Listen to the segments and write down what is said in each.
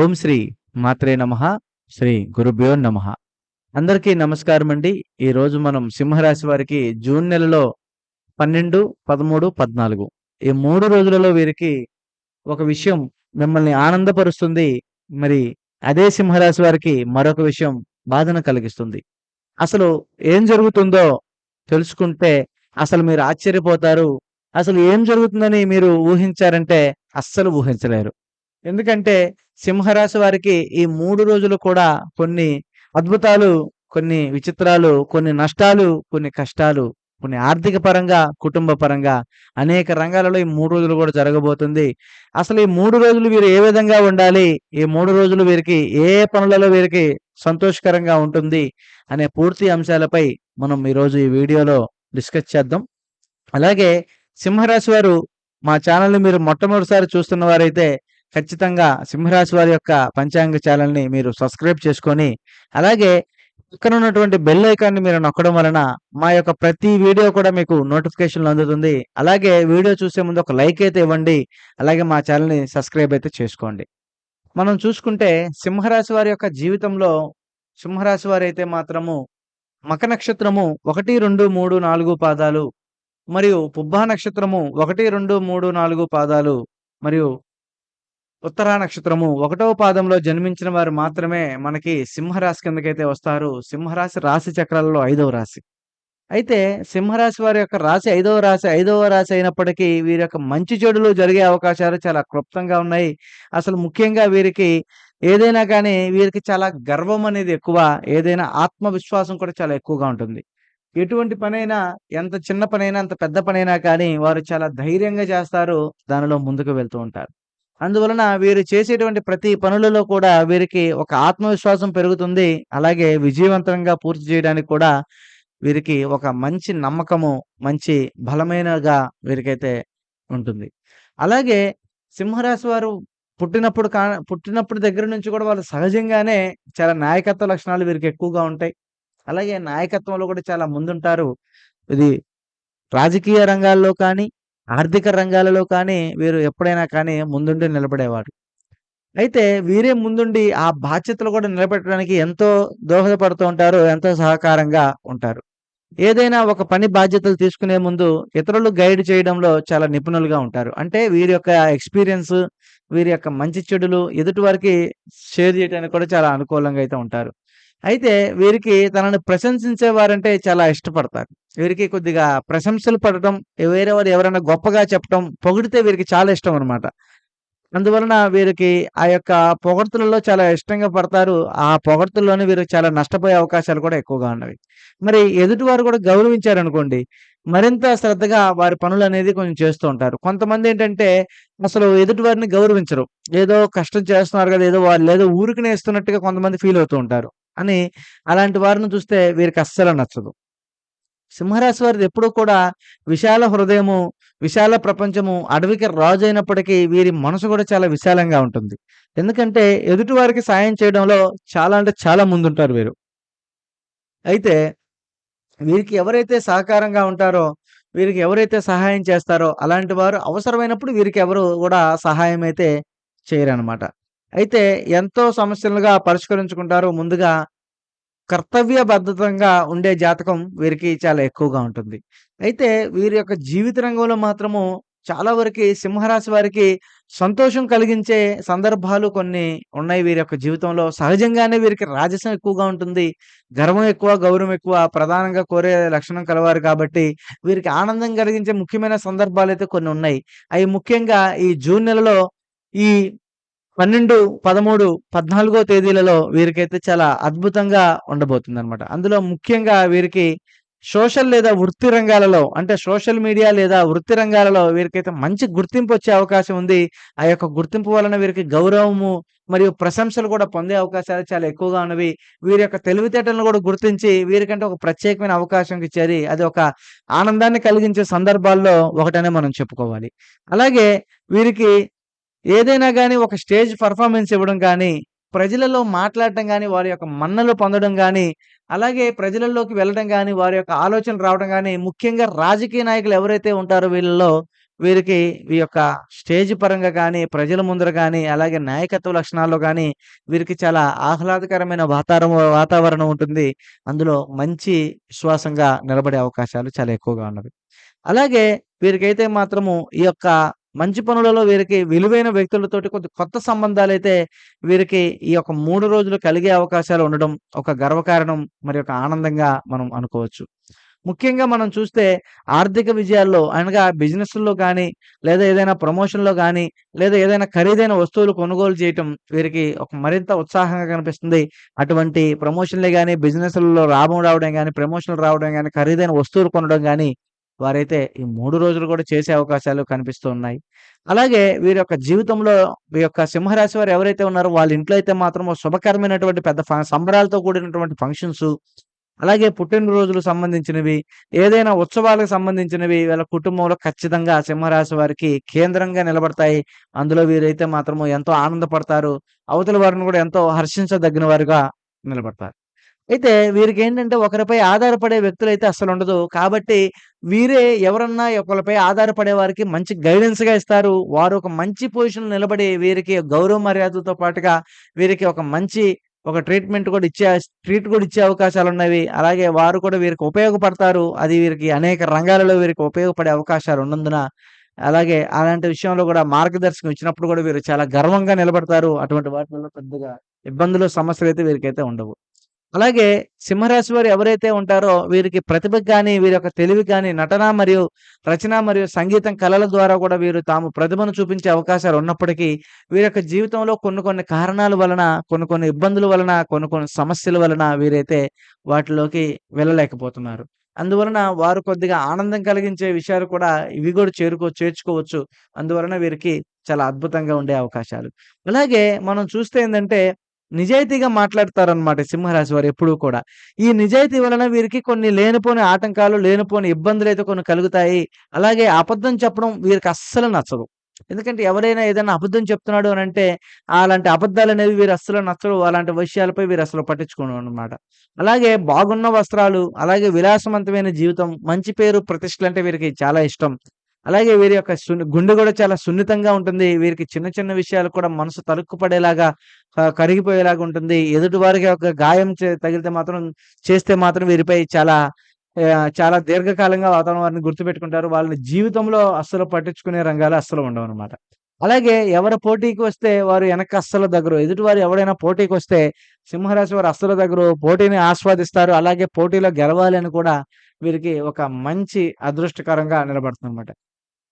ఓం శ్రీ మాత్రే నమ శ్రీ గురుభ్యో నమ. అందరికీ నమస్కారం అండి. ఈరోజు మనం సింహరాశి వారికి జూన్ నెలలో పన్నెండు పదమూడు పద్నాలుగు. ఈ మూడు రోజులలో వీరికి ఒక విషయం మిమ్మల్ని ఆనందపరుస్తుంది. మరి అదే సింహరాశి వారికి మరొక విషయం బాధను కలిగిస్తుంది. అసలు ఏం జరుగుతుందో తెలుసుకుంటే అసలు మీరు ఆశ్చర్యపోతారు. అసలు ఏం జరుగుతుందని మీరు ఊహించారంటే అస్సలు ఊహించలేరు. ఎందుకంటే సింహరాశి వారికి ఈ మూడు రోజులు కూడా కొన్ని అద్భుతాలు కొన్ని విచిత్రాలు కొన్ని నష్టాలు కొన్ని కష్టాలు కొన్ని ఆర్థిక పరంగా కుటుంబ పరంగా అనేక రంగాలలో ఈ మూడు రోజులు కూడా జరగబోతుంది. అసలు ఈ మూడు రోజులు వీరు ఏ విధంగా ఉండాలి? ఈ మూడు రోజులు వీరికి ఏ పనులలో వీరికి సంతోషకరంగా ఉంటుంది? అనే పూర్తి అంశాలపై మనం ఈరోజు ఈ వీడియోలో డిస్కస్ చేద్దాం. అలాగే సింహరాశి వారు మా ఛానల్ని మీరు మొట్టమొదటిసారి చూస్తున్న వారైతే ఖచ్చితంగా సింహరాశి వారి యొక్క పంచాంగ ఛానల్ని మీరు సబ్స్క్రైబ్ చేసుకొని అలాగే ఇక్కడ ఉన్నటువంటి బెల్ ఐకాన్ని మీరు నొక్కడం వలన మా యొక్క ప్రతి వీడియో కూడా మీకు నోటిఫికేషన్లు అందుతుంది. అలాగే వీడియో చూసే ముందు ఒక లైక్ అయితే ఇవ్వండి. అలాగే మా ఛానల్ని సబ్స్క్రైబ్ అయితే చేసుకోండి. మనం చూసుకుంటే సింహరాశి వారి యొక్క జీవితంలో సింహరాశి వారు అయితే మాత్రము మక నక్షత్రము ఒకటి రెండు మూడు నాలుగు పాదాలు మరియు పుబ్బా నక్షత్రము ఒకటి రెండు మూడు నాలుగు పాదాలు మరియు ఉత్తరా నక్షత్రము ఒకటవ పాదంలో జన్మించిన వారు మాత్రమే మనకి సింహరాశి కిందకైతే వస్తారు. సింహరాశి రాశి చక్రాలలో ఐదవ రాశి. అయితే సింహరాశి వారి యొక్క రాశి ఐదవ రాశి ఐదవ రాశి అయినప్పటికీ వీరి యొక్క మంచి చెడులు జరిగే అవకాశాలు చాలా క్లుప్తంగా ఉన్నాయి. అసలు ముఖ్యంగా వీరికి ఏదైనా కానీ వీరికి చాలా గర్వం అనేది ఎక్కువ ఏదైనా ఆత్మవిశ్వాసం కూడా చాలా ఎక్కువగా ఉంటుంది. ఎటువంటి పనైనా ఎంత చిన్న పనైనా అంత పెద్ద పనైనా కానీ వారు చాలా ధైర్యంగా చేస్తారు దానిలో ముందుకు వెళ్తూ ఉంటారు. అందువలన వీరు చేసేటువంటి ప్రతి పనులలో కూడా వీరికి ఒక ఆత్మవిశ్వాసం పెరుగుతుంది. అలాగే విజయవంతంగా పూర్తి చేయడానికి కూడా వీరికి ఒక మంచి నమ్మకము మంచి బలమైనగా వీరికైతే ఉంటుంది. అలాగే సింహరాశి వారు పుట్టినప్పుడు కా పుట్టినప్పుడు దగ్గర నుంచి కూడా వాళ్ళు సహజంగానే చాలా నాయకత్వ లక్షణాలు వీరికి ఎక్కువగా ఉంటాయి. అలాగే నాయకత్వంలో కూడా చాలా ముందుంటారు. ఇది రాజకీయ రంగాల్లో కానీ ఆర్థిక రంగాలలో కానీ వీరు ఎప్పుడైనా కానీ ముందుండి నిలబడేవాడు అయితే వీరే ముందుండి ఆ బాధ్యతలు కూడా నిలబెట్టడానికి ఎంతో దోహదపడుతూ ఉంటారు ఎంతో సహకారంగా ఉంటారు. ఏదైనా ఒక పని బాధ్యతలు తీసుకునే ముందు ఇతరులు గైడ్ చేయడంలో చాలా నిపుణులుగా ఉంటారు. అంటే వీరి యొక్క ఎక్స్పీరియన్స్ వీరి యొక్క మంచి చెడులు ఎదుటి వారికి షేర్ చేయడానికి కూడా చాలా అనుకూలంగా అయితే ఉంటారు. అయితే వీరికి తనని ప్రశంసించే వారంటే చాలా ఇష్టపడతారు. వీరికి కొద్దిగా ప్రశంసలు పడటం వేరే వారు ఎవరైనా గొప్పగా చెప్పడం పొగిడితే వీరికి చాలా ఇష్టం అనమాట అందువలన వీరికి ఆ యొక్క పొగడ్తలలో చాలా ఇష్టంగా పడతారు. ఆ పొగడ్తల్లోనే వీరికి చాలా నష్టపోయే అవకాశాలు కూడా ఎక్కువగా ఉన్నవి. మరి ఎదుటి వారు కూడా గౌరవించారనుకోండి మరింత శ్రద్ధగా వారి పనులు అనేది కొంచెం చేస్తూ ఉంటారు. కొంతమంది ఏంటంటే అసలు ఎదుటి వారిని గౌరవించరు. ఏదో కష్టం చేస్తున్నారు కదా ఏదో వాళ్ళు ఏదో ఊరికి నేస్తున్నట్టుగా కొంతమంది ఫీల్ అవుతూ ఉంటారు. అని అలాంటి వారిని చూస్తే వీరికి అస్సలు నచ్చదు. సింహరాశి వారిది ఎప్పుడూ కూడా విశాల హృదయము విశాల ప్రపంచము అడవికి రాజు అయినప్పటికీ వీరి మనసు కూడా చాలా విశాలంగా ఉంటుంది. ఎందుకంటే ఎదుటి వారికి సాయం చేయడంలో చాలా అంటే చాలా ముందుంటారు వీరు. అయితే వీరికి ఎవరైతే సహకారంగా ఉంటారో వీరికి ఎవరైతే సహాయం చేస్తారో అలాంటి వారు అవసరమైనప్పుడు వీరికి ఎవరు కూడా సహాయం అయితే చేయరనమాట అయితే ఎంతో సమస్యలుగా పరిష్కరించుకుంటారు. ముందుగా కర్తవ్య బద్ధతంగా ఉండే జాతకం వీరికి చాలా ఎక్కువగా ఉంటుంది. అయితే వీరి యొక్క జీవిత రంగంలో మాత్రము చాలా వరకు సింహరాశి వారికి సంతోషం కలిగించే సందర్భాలు కొన్ని ఉన్నాయి. వీరి యొక్క జీవితంలో సహజంగానే వీరికి రాజసం ఎక్కువగా ఉంటుంది. గర్వం ఎక్కువ గౌరవం ఎక్కువ ప్రధానంగా కోరే లక్షణం కలవారు కాబట్టి వీరికి ఆనందం కలిగించే ముఖ్యమైన సందర్భాలు అయితే కొన్ని ఉన్నాయి. అవి ముఖ్యంగా ఈ జూన్ నెలలో ఈ పన్నెండు పదమూడు పద్నాలుగో తేదీలలో వీరికైతే చాలా అద్భుతంగా ఉండబోతుంది అనమాట అందులో ముఖ్యంగా వీరికి సోషల్ లేదా వృత్తి రంగాలలో అంటే సోషల్ మీడియా లేదా వృత్తి రంగాలలో వీరికైతే మంచి గుర్తింపు వచ్చే అవకాశం ఉంది. ఆ యొక్క గుర్తింపు వలన వీరికి గౌరవము మరియు ప్రశంసలు కూడా పొందే అవకాశాలు చాలా ఎక్కువగా ఉన్నవి. వీరి యొక్క తెలివితేటలను కూడా గుర్తించి వీరికంటే ఒక ప్రత్యేకమైన అవకాశం ఇచ్చేది. అది ఒక ఆనందాన్ని కలిగించే సందర్భాల్లో ఒకటనే మనం చెప్పుకోవాలి. అలాగే వీరికి ఏదైనా కానీ ఒక స్టేజ్ పర్ఫార్మెన్స్ ఇవ్వడం కానీ ప్రజలలో మాట్లాడటం కానీ వారి యొక్క మన్నలు పొందడం కానీ అలాగే ప్రజలలోకి వెళ్ళడం కానీ వారి యొక్క ఆలోచనలు రావడం కానీ ముఖ్యంగా రాజకీయ నాయకులు ఎవరైతే ఉంటారో వీళ్ళలో వీరికి ఈ యొక్క స్టేజ్ పరంగా కానీ ప్రజల ముందర కానీ అలాగే నాయకత్వ లక్షణాల్లో కానీ వీరికి చాలా ఆహ్లాదకరమైన వాతావరణం వాతావరణం ఉంటుంది. అందులో మంచి విశ్వాసంగా నిలబడే అవకాశాలు చాలా ఎక్కువగా ఉన్నవి. అలాగే వీరికైతే మాత్రము ఈ యొక్క మంచి పనులలో వీరికి విలువైన వ్యక్తులతోటి కొద్ది కొత్త సంబంధాలైతే వీరికి ఈ యొక్క మూడు రోజులు కలిగే అవకాశాలు ఉండడం ఒక గర్వకారణం, మరి ఒక ఆనందంగా మనం అనుకోవచ్చు. ముఖ్యంగా మనం చూస్తే ఆర్థిక విజయాల్లో అనగా బిజినెస్లో కానీ లేదా ఏదైనా ప్రమోషన్‌లో కానీ లేదా ఏదైనా ఖరీదైన వస్తువులు కొనుగోలు చేయటం వీరికి ఒక మరింత ఉత్సాహంగా కనిపిస్తుంది. అటువంటి ప్రమోషన్‌లే కానీ బిజినెస్‌లలో లాభం రావడం కానీ ప్రమోషన్‌లు రావడం కానీ ఖరీదైన వస్తువులు కొనడం కానీ వారైతే ఈ మూడు రోజులు కూడా చేసే అవకాశాలు కనిపిస్తూ ఉన్నాయి. అలాగే వీరి యొక్క జీవితంలో ఈ యొక్క సింహరాశి వారు ఎవరైతే ఉన్నారో వాళ్ళ ఇంట్లో అయితే మాత్రం శుభకరమైనటువంటి పెద్ద సంబరాలతో కూడినటువంటి ఫంక్షన్స్ అలాగే పుట్టినరోజులు సంబంధించినవి, ఏదైనా ఉత్సవాలకు సంబంధించినవి వీళ్ళ కుటుంబంలో ఖచ్చితంగా సింహరాశి వారికి కేంద్రంగా నిలబడతాయి. అందులో వీరైతే మాత్రము ఎంతో ఆనందపడతారు. అవతల వారిని కూడా ఎంతో హర్షించదగిన వారుగా నిలబడతారు. అయితే వీరికేంటంటే ఒకరిపై ఆధారపడే వ్యక్తులు అయితే అసలు ఉండదు కాబట్టి వీరే ఎవరన్నా ఒకరిపై ఆధారపడే వారికి మంచి గైడెన్స్‌గా ఇస్తారు. వారు ఒక మంచి పొజిషన్ నిలబడి వీరికి గౌరవ మర్యాదతో పాటుగా వీరికి ఒక మంచి ఒక ట్రీట్‌మెంట్ కూడా ఇచ్చే ట్రీట్ కూడా ఇచ్చే అవకాశాలు ఉన్నవి అలాగే వారు కూడా వీరికి ఉపయోగపడతారు. అది వీరికి అనేక రంగాలలో వీరికి ఉపయోగపడే అవకాశాలు ఉన్నందున అలాగే అలాంటి విషయంలో కూడా మార్గదర్శకం ఇచ్చినప్పుడు కూడా వీరు చాలా గర్వంగా నిలబడతారు. అటువంటి వాటిలో పెద్దగా ఇబ్బందులు, సమస్యలు అయితే వీరికైతే ఉండవు. అలాగే సింహరాశి వారు ఎవరైతే ఉంటారో వీరికి ప్రతిభకు కానీ వీరి యొక్క తెలివి కానీ నటన మరియు రచన మరియు సంగీతం కళల ద్వారా కూడా వీరు తాము ప్రతిభను చూపించే అవకాశాలు ఉన్నప్పటికీ, వీరి యొక్క జీవితంలో కొన్ని కొన్ని కారణాల వలన, కొన్ని కొన్ని ఇబ్బందుల వలన, కొన్ని కొన్ని సమస్యల వలన వీరైతే వాటిలోకి వెళ్ళలేకపోతున్నారు. అందువలన వారు కొద్దిగా ఆనందం కలిగించే విషయాలు కూడా ఇవి కూడా చేరుకో చేర్చుకోవచ్చు. అందువలన వీరికి చాలా అద్భుతంగా ఉండే అవకాశాలు. అలాగే మనం చూస్తే ఏంటంటే నిజాయితీగా మాట్లాడతారనమాట సింహరాశి వారు ఎప్పుడూ కూడా. ఈ నిజాయితీ వలన వీరికి కొన్ని లేనిపోని ఆటంకాలు, లేనిపోని ఇబ్బందులు అయితే కొన్ని కలుగుతాయి. అలాగే అబద్ధం చెప్పడం వీరికి అస్సలు నచ్చదు. ఎందుకంటే ఎవరైనా ఏదైనా అబద్ధం చెప్తున్నాడు అని అంటే అలాంటి అబద్ధాలనేవి వీరు అస్సలు నచ్చవు. అలాంటి విషయాలపై వీరు అసలు పట్టించుకోరనమాట. అలాగే బాగున్న వస్త్రాలు, అలాగే విలాసవంతమైన జీవితం, మంచి పేరు, ప్రతిష్టలు అంటే వీరికి చాలా ఇష్టం. అలాగే వీరి యొక్క సున్ని గుండె కూడా చాలా సున్నితంగా ఉంటుంది. వీరికి చిన్న చిన్న విషయాలు కూడా మనసు తలుక్కుపడేలాగా కరిగిపోయేలాగా ఉంటుంది. ఎదుటి వారికి ఒక గాయం చే తగిలితే మాత్రం చేస్తే మాత్రం వీరిపై చాలా చాలా దీర్ఘకాలంగా వాతావరణం వారిని గుర్తుపెట్టుకుంటారు. వాళ్ళని జీవితంలో అస్సలు పట్టించుకునే రంగాలు అస్సలు ఉండవు అనమాట అలాగే ఎవరు పోటీకి వస్తే వారు వెనక అస్సలు దగ్గర ఎదుటివారు ఎవరైనా పోటీకి వస్తే సింహరాశి వారు అస్సలు దగ్గర పోటీని ఆస్వాదిస్తారు. అలాగే పోటీలో గెలవాలి అని కూడా వీరికి ఒక మంచి అదృష్టకరంగా నిలబడుతుంది అనమాట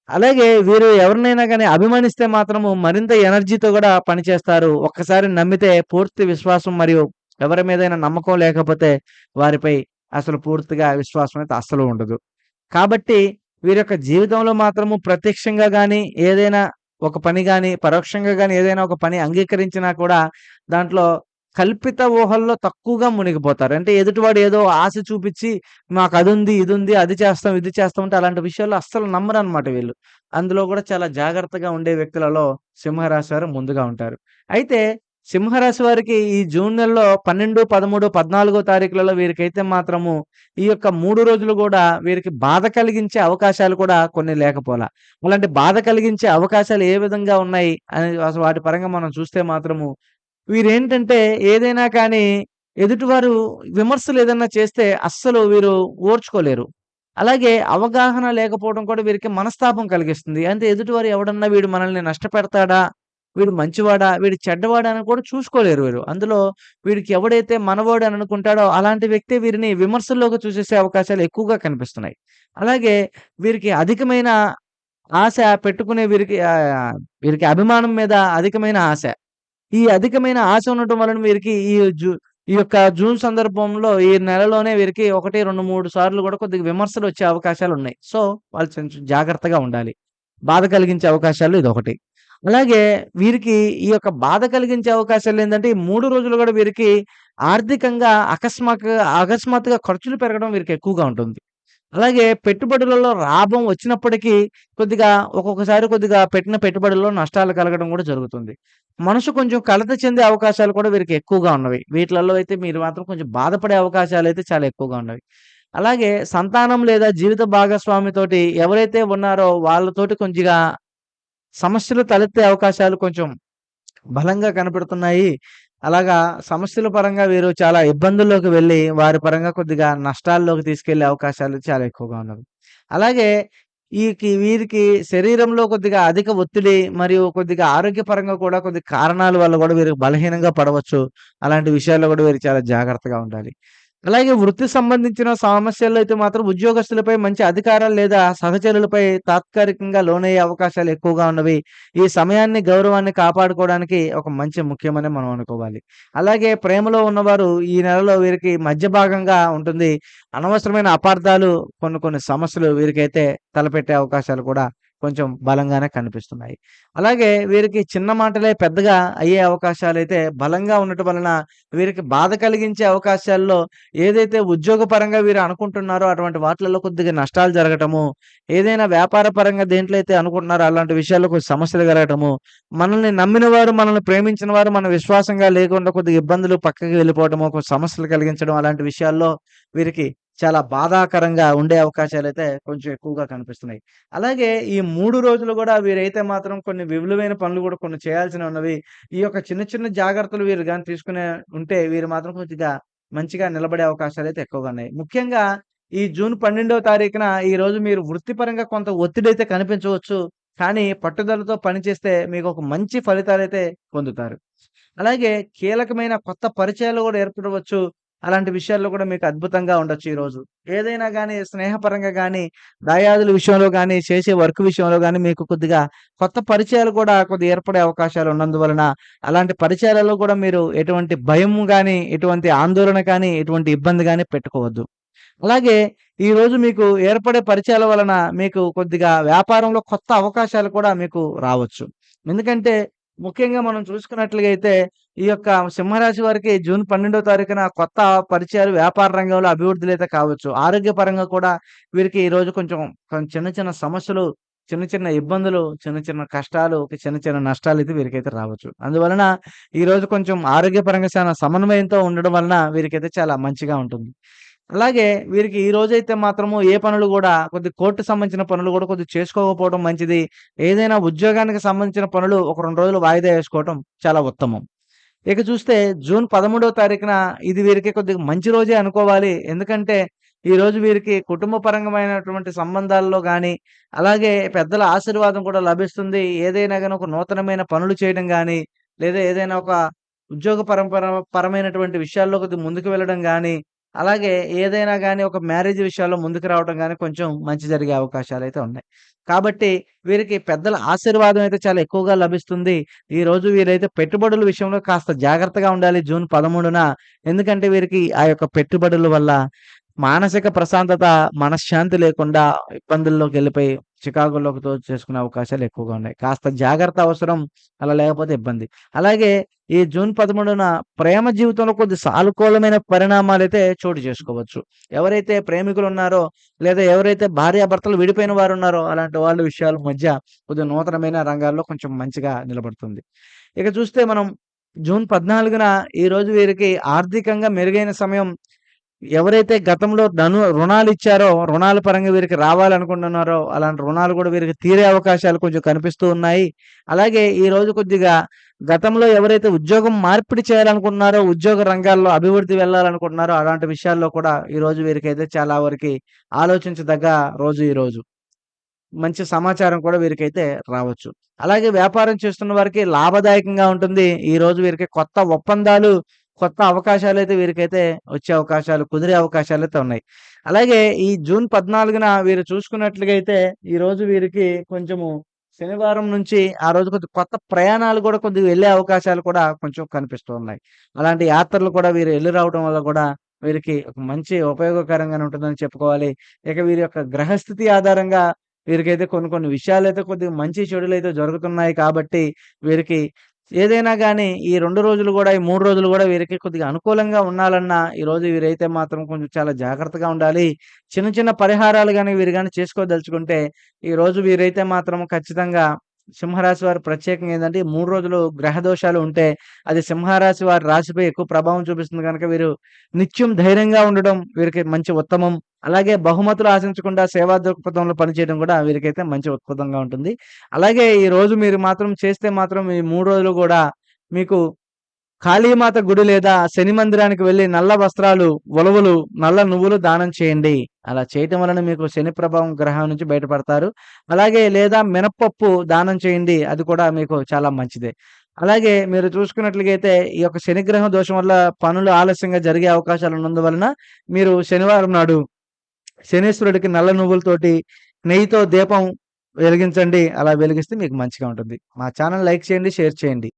అలాగే వీరు ఎవరినైనా కానీ అభిమానిస్తే మాత్రము మరింత ఎనర్జీతో కూడా పనిచేస్తారు. ఒక్కసారి నమ్మితే పూర్తి విశ్వాసం మరియు ఎవరి మీదైనా నమ్మకం లేకపోతే వారిపై అసలు పూర్తిగా విశ్వాసం అయితే అస్సలు ఉండదు. కాబట్టి వీరి యొక్క జీవితంలో మాత్రము ప్రత్యక్షంగా కానీ ఏదైనా ఒక పని కానీ పరోక్షంగా కానీ ఏదైనా ఒక పని అంగీకరించినా కూడా దాంట్లో కల్పిత ఊహల్లో తక్కువగా మునిగిపోతారు. అంటే ఎదుటివాడు ఏదో ఆశ చూపిచ్చి మాకదుంది, ఇదుంది, అది చేస్తాం, ఇది చేస్తాం అంటే అలాంటి విషయాల్లో అస్సలు నమ్మరు అనమాట వీళ్ళు. అందులో కూడా చాలా జాగ్రత్తగా ఉండే వ్యక్తులలో సింహరాశి వారు ముందుగా ఉంటారు. అయితే సింహరాశి వారికి ఈ జూన్ నెలలో 12, 13, 14 తారీఖులలో వీరికైతే మాత్రము ఈ యొక్క మూడు రోజులు కూడా వీరికి బాధ కలిగించే అవకాశాలు కూడా కొన్ని లేకపోలా. అలాంటి బాధ కలిగించే అవకాశాలు ఏ విధంగా ఉన్నాయి అని అసలు వాటి పరంగా మనం చూస్తే మాత్రము వీరేంటంటే ఏదైనా కానీ ఎదుటివారు విమర్శలు ఏదన్నా చేస్తే అస్సలు వీరు ఓర్చుకోలేరు. అలాగే అవగాహన లేకపోవడం కూడా వీరికి మనస్తాపం కలిగిస్తుంది. అంటే ఎదుటివారు ఎవడన్నా వీడు మనల్ని నష్టపెడతాడా? వీడు మంచివాడా? వీడు చెడ్డవాడా? అని కూడా చూసుకోలేరు వీరు. అందులో వీడికి ఎవడైతే మనవాడు అని అనుకుంటాడో అలాంటి వ్యక్తే వీరిని విమర్శల్లోకి చూసేసే అవకాశాలు ఎక్కువగా కనిపిస్తున్నాయి. అలాగే వీరికి అధికమైన ఆశ పెట్టుకునే వీరికి వీరికి అభిమానం మీద అధికమైన ఆశ. ఈ అధికమైన ఆశ ఉండటం వలన వీరికి ఈ జూ ఈ యొక్క జూన్ సందర్భంలో ఈ నెలలోనే వీరికి 1, 2, 3 సార్లు కూడా కొద్దిగా విమర్శలు వచ్చే అవకాశాలు ఉన్నాయి సో, వాళ్ళు కొంచెం జాగ్రత్తగా ఉండాలి. బాధ కలిగించే అవకాశాలు ఇది ఒకటి అలాగే వీరికి ఈ యొక్క బాధ కలిగించే అవకాశాలేందంటే ఈ మూడు రోజులు కూడా వీరికి ఆర్థికంగా అకస్మాత్ అకస్మాత్తుగా ఖర్చులు పెరగడం వీరికి ఎక్కువగా ఉంటుంది. అలాగే పెట్టుబడులలో లాభం వచ్చినప్పటికీ కొద్దిగా ఒక్కొక్కసారి కొద్దిగా పెట్టిన పెట్టుబడుల్లో నష్టాలు కలగడం కూడా జరుగుతుంది. మనసు కొంచెం కలత చెందే అవకాశాలు కూడా వీరికి ఎక్కువగా ఉన్నవి. వీటిలలో అయితే మీరు మాత్రం కొంచెం బాధపడే అవకాశాలు అయితే చాలా ఎక్కువగా ఉన్నవి. అలాగే సంతానం లేదా జీవిత భాగస్వామితోటి ఎవరైతే ఉన్నారో వాళ్ళతోటి కొంచెంగా సమస్యలు తలెత్తే అవకాశాలు కొంచెం బలంగా కనపడుతున్నాయి. అలాగా సమస్యల పరంగా వీరు చాలా ఇబ్బందుల్లోకి వెళ్ళి వారి పరంగా కొద్దిగా నష్టాల్లోకి తీసుకెళ్ళే అవకాశాలు చాలా ఎక్కువగా ఉన్నవి. అలాగే ఈ వీరికి శరీరంలో కొద్దిగా అధిక ఒత్తిడి మరియు కొద్దిగా ఆరోగ్యపరంగా కూడా కొద్ది కారణాల వల్ల కూడా వీరు బలహీనంగా పడవచ్చు. అలాంటి విషయాల్లో కూడా వీరు చాలా జాగ్రత్తగా ఉండాలి. అలాగే వృత్తి సంబంధించిన సమస్యల్లో అయితే మాత్రం ఉద్యోగస్తులపై మంచి అధికారాలు లేదా సహచరులపై తాత్కాలికంగా లోనయ్యే అవకాశాలు ఎక్కువగా ఉన్నవి. ఈ సమయాన్ని, గౌరవాన్ని కాపాడుకోవడానికి ఒక మంచి ముఖ్యమని మనం అనుకోవాలి. అలాగే ప్రేమలో ఉన్నవారు ఈ నెలలో వీరికి మధ్య భాగంగా ఉంటుంది. అనవసరమైన అపార్థాలు కొన్ని కొన్ని సమస్యలు వీరికైతే తలపెట్టే అవకాశాలు కూడా కొంచెం బలంగానే కనిపిస్తున్నాయి. అలాగే వీరికి చిన్న మాటలే పెద్దగా అయ్యే అవకాశాలు అయితే బలంగా ఉండటం వలన వీరికి బాధ కలిగించే అవకాశాల్లో ఏదైతే ఉద్యోగపరంగా వీరు అనుకుంటున్నారో అటువంటి వాటిలలో కొద్దిగా నష్టాలు జరగటము, ఏదైనా వ్యాపార పరంగా దేంట్లో అయితే అనుకుంటున్నారో అలాంటి విషయాల్లో కొద్ది సమస్యలు కలగటము, మనల్ని నమ్మిన వారు, మనల్ని ప్రేమించిన వారు మన విశ్వాసంగా లేకుండా కొద్దిగా ఇబ్బందులు పక్కకి వెళ్ళిపోవటము, సమస్యలు కలిగించడం అలాంటి విషయాల్లో వీరికి చాలా బాధాకరంగా ఉండే అవకాశాలు అయితే కొంచెం ఎక్కువగా కనిపిస్తున్నాయి. అలాగే ఈ మూడు రోజులు కూడా వీరైతే మాత్రం కొన్ని విపులమైన పనులు కూడా కొన్ని చేయాల్సిన ఉన్నవి. ఈ యొక్క చిన్న చిన్న జాగ్రత్తలు వీరు కానీ తీసుకునే ఉంటే వీరు మాత్రం కొద్దిగా మంచిగా నిలబడే అవకాశాలు అయితే ఎక్కువగా ఉన్నాయి. ముఖ్యంగా ఈ జూన్ 12వ తారీఖున ఈ రోజు మీరు వృత్తిపరంగా కొంత ఒత్తిడి అయితే కనిపించవచ్చు. కానీ పట్టుదలతో పనిచేస్తే మీకు ఒక మంచి ఫలితాలు అయితే పొందుతారు. అలాగే కీలకమైన కొత్త పరిచయాలు కూడా ఏర్పడవచ్చు. అలాంటి విషయాల్లో కూడా మీకు అద్భుతంగా ఉండొచ్చు ఈరోజు. ఏదైనా కానీ స్నేహపరంగా కానీ దాయాదుల విషయంలో కానీ చేసే వర్క్ విషయంలో కానీ మీకు కొద్దిగా కొత్త పరిచయాలు కూడా కొద్దిగా ఏర్పడే అవకాశాలు ఉన్నందువలన అలాంటి పరిచయాలలో కూడా మీరు ఎటువంటి భయం కానీ ఎటువంటి ఆందోళన కానీ, ఎటువంటి ఇబ్బంది కానీ పెట్టుకోవద్దు. అలాగే ఈరోజు మీకు ఏర్పడే పరిచయాల వలన మీకు కొద్దిగా వ్యాపారంలో కొత్త అవకాశాలు కూడా మీకు రావచ్చు. ఎందుకంటే ముఖ్యంగా మనం చూసుకున్నట్లుగా అయితే ఈ యొక్క సింహరాశి వారికి జూన్ 12వ తారీఖున కొత్త పరిచయాలు వ్యాపార రంగంలో అభివృద్ధులైతే కావచ్చు. ఆరోగ్యపరంగా కూడా వీరికి ఈరోజు కొంచెం కొంచెం చిన్న చిన్న సమస్యలు, చిన్న చిన్న ఇబ్బందులు, చిన్న చిన్న కష్టాలు, చిన్న చిన్న నష్టాలు అయితే వీరికైతే రావచ్చు. అందువలన ఈరోజు కొంచెం ఆరోగ్యపరంగా చాలా సమన్వయంతో ఉండడం వలన వీరికైతే చాలా మంచిగా ఉంటుంది. అలాగే వీరికి ఈ రోజైతే మాత్రము ఏ పనులు కూడా కొద్దిగా కోర్టు సంబంధించిన పనులు కూడా కొద్దిగా చేసుకోకపోవడం మంచిది. ఏదైనా ఉద్యోగానికి సంబంధించిన పనులు ఒక రెండు రోజులు వాయిదా వేసుకోవటం చాలా ఉత్తమం. ఇక చూస్తే జూన్ 13వ తారీఖున ఇది వీరికి కొద్దిగా మంచి రోజే అనుకోవాలి. ఎందుకంటే ఈరోజు వీరికి కుటుంబ పరంగమైనటువంటి సంబంధాల్లో కానీ అలాగే పెద్దల ఆశీర్వాదం కూడా లభిస్తుంది. ఏదైనా కానీ ఒక నూతనమైన పనులు చేయడం కానీ లేదా ఏదైనా ఒక ఉద్యోగ పరంపర పరమైనటువంటి విషయాల్లో కొద్దిగా ముందుకు వెళ్ళడం కానీ అలాగే ఏదైనా కానీ ఒక మ్యారేజ్ విషయాల్లో ముందుకు రావడం కానీ కొంచెం మంచి జరిగే అవకాశాలు అయితే ఉన్నాయి. కాబట్టి వీరికి పెద్దల ఆశీర్వాదం అయితే చాలా ఎక్కువగా లభిస్తుంది. ఈరోజు వీరైతే పెట్టుబడుల విషయంలో కాస్త జాగ్రత్తగా ఉండాలి జూన్ 13న. ఎందుకంటే వీరికి ఆ యొక్క పెట్టుబడుల వల్ల మానసిక ప్రశాంతత, మనశ్శాంతి లేకుండా ఇబ్బందుల్లోకెళ్ళిపోయి చికాగోలోకి చేసుకునే అవకాశాలు ఎక్కువగా ఉన్నాయి. కాస్త జాగ్రత్త అవసరం. అలా లేకపోతే ఇబ్బంది. అలాగే ఈ జూన్ 13న ప్రేమ జీవితంలో కొద్ది సానుకూలమైన అయితే చోటు చేసుకోవచ్చు. ఎవరైతే ప్రేమికులున్నారో, లేదా ఎవరైతే భార్యాభర్తలు విడిపోయిన వారు ఉన్నారో అలాంటి వాళ్ళ విషయాల మధ్య కొద్దిగా నూతనమైన రంగాల్లో కొంచెం మంచిగా నిలబడుతుంది. ఇక చూస్తే మనం జూన్ 14న ఈరోజు వీరికి ఆర్థికంగా మెరుగైన సమయం. ఎవరైతే గతంలో ధను రుణాలు ఇచ్చారో రుణాల పరంగా వీరికి రావాలనుకుంటున్నారో అలాంటి రుణాలు కూడా వీరికి తీరే అవకాశాలు కొంచెం కనిపిస్తూ ఉన్నాయి. అలాగే ఈ రోజు కొద్దిగా గతంలో ఎవరైతే ఉద్యోగం మార్పిడి చేయాలనుకుంటున్నారో, ఉద్యోగ రంగాల్లో అభివృద్ధి వెళ్ళాలనుకుంటున్నారో అలాంటి విషయాల్లో కూడా ఈరోజు వీరికైతే చాలా వరకి ఆలోచించదగ్గ రోజు ఈరోజు. మంచి సమాచారం కూడా వీరికైతే రావచ్చు. అలాగే వ్యాపారం చేస్తున్న వారికి లాభదాయకంగా ఉంటుంది. ఈరోజు వీరికి కొత్త ఒప్పందాలు, కొత్త అవకాశాలు అయితే వీరికైతే వచ్చే అవకాశాలు, కుదిరే అవకాశాలు అయితే ఉన్నాయి. అలాగే ఈ జూన్ 14న వీరు చూసుకున్నట్లుగా అయితే ఈరోజు వీరికి కొంచెము శనివారం నుంచి ఆ రోజు కొంచెం కొత్త ప్రయాణాలు కూడా కొద్దిగా వెళ్ళే అవకాశాలు కూడా కొంచెం కనిపిస్తూ ఉన్నాయి. అలాంటి యాత్రలు కూడా వీరు వెళ్ళి రావడం వల్ల కూడా వీరికి ఒక మంచి ఉపయోగకరంగానే ఉంటుందని చెప్పుకోవాలి. ఇక వీరి యొక్క గ్రహస్థితి ఆధారంగా వీరికైతే కొన్ని కొన్ని విషయాలు అయితే కొద్దిగా మంచి చెడులైతే జరుగుతున్నాయి కాబట్టి వీరికి ఏదైనా కానీ ఈ రెండు రోజులు కూడా ఈ మూడు రోజులు కూడా వీరికి కొద్దిగా అనుకూలంగా ఉండాలన్నా ఈరోజు వీరైతే మాత్రం కొంచెం చాలా జాగ్రత్తగా ఉండాలి. చిన్న చిన్న పరిహారాలు కానీ వీరు కానీ చేసుకోదలుచుకుంటే ఈరోజు వీరైతే మాత్రం ఖచ్చితంగా సింహరాశి వారు ప్రత్యేకంగా ఏంటంటే మూడు రోజులు గ్రహ దోషాలు ఉంటే, అది సింహరాశి వారి రాశిపై ఎక్కువ ప్రభావం చూపిస్తుంది కనుక వీరు నిత్యం ధైర్యంగా ఉండడం వీరికి మంచి ఉత్తమం. అలాగే బహుమతులు ఆశించకుండా సేవా దృక్పథంలో పనిచేయడం కూడా వీరికైతే మంచి ఉత్పదంగా ఉంటుంది. అలాగే ఈ రోజు మీరు మాత్రం చేస్తే మాత్రం ఈ మూడు రోజులు కూడా మీకు కాళీమాత గుడి లేదా శని మందిరానికి వెళ్ళి నల్ల వస్త్రాలు, ఉలవలు, నల్ల నువ్వులు దానం చేయండి. అలా చేయటం వలన మీకు శని ప్రభావం గ్రహం నుంచి బయటపడతారు. అలాగే లేదా మినపప్పు దానం చేయండి. అది కూడా మీకు చాలా మంచిదే. అలాగే మీరు చూసుకున్నట్లయితే ఈ యొక్క శనిగ్రహం దోషం వల్ల పనులు ఆలస్యంగా జరిగే అవకాశాలు ఉన్నందువలన మీరు శనివారం నాడు శనీశ్వరుడికి నల్ల నువ్వులతోటి నెయ్యితో దీపం వెలిగించండి. అలా వెలిగిస్తే మీకు మంచిగా ఉంటుంది. మా ఛానల్ లైక్ చేయండి, షేర్ చేయండి.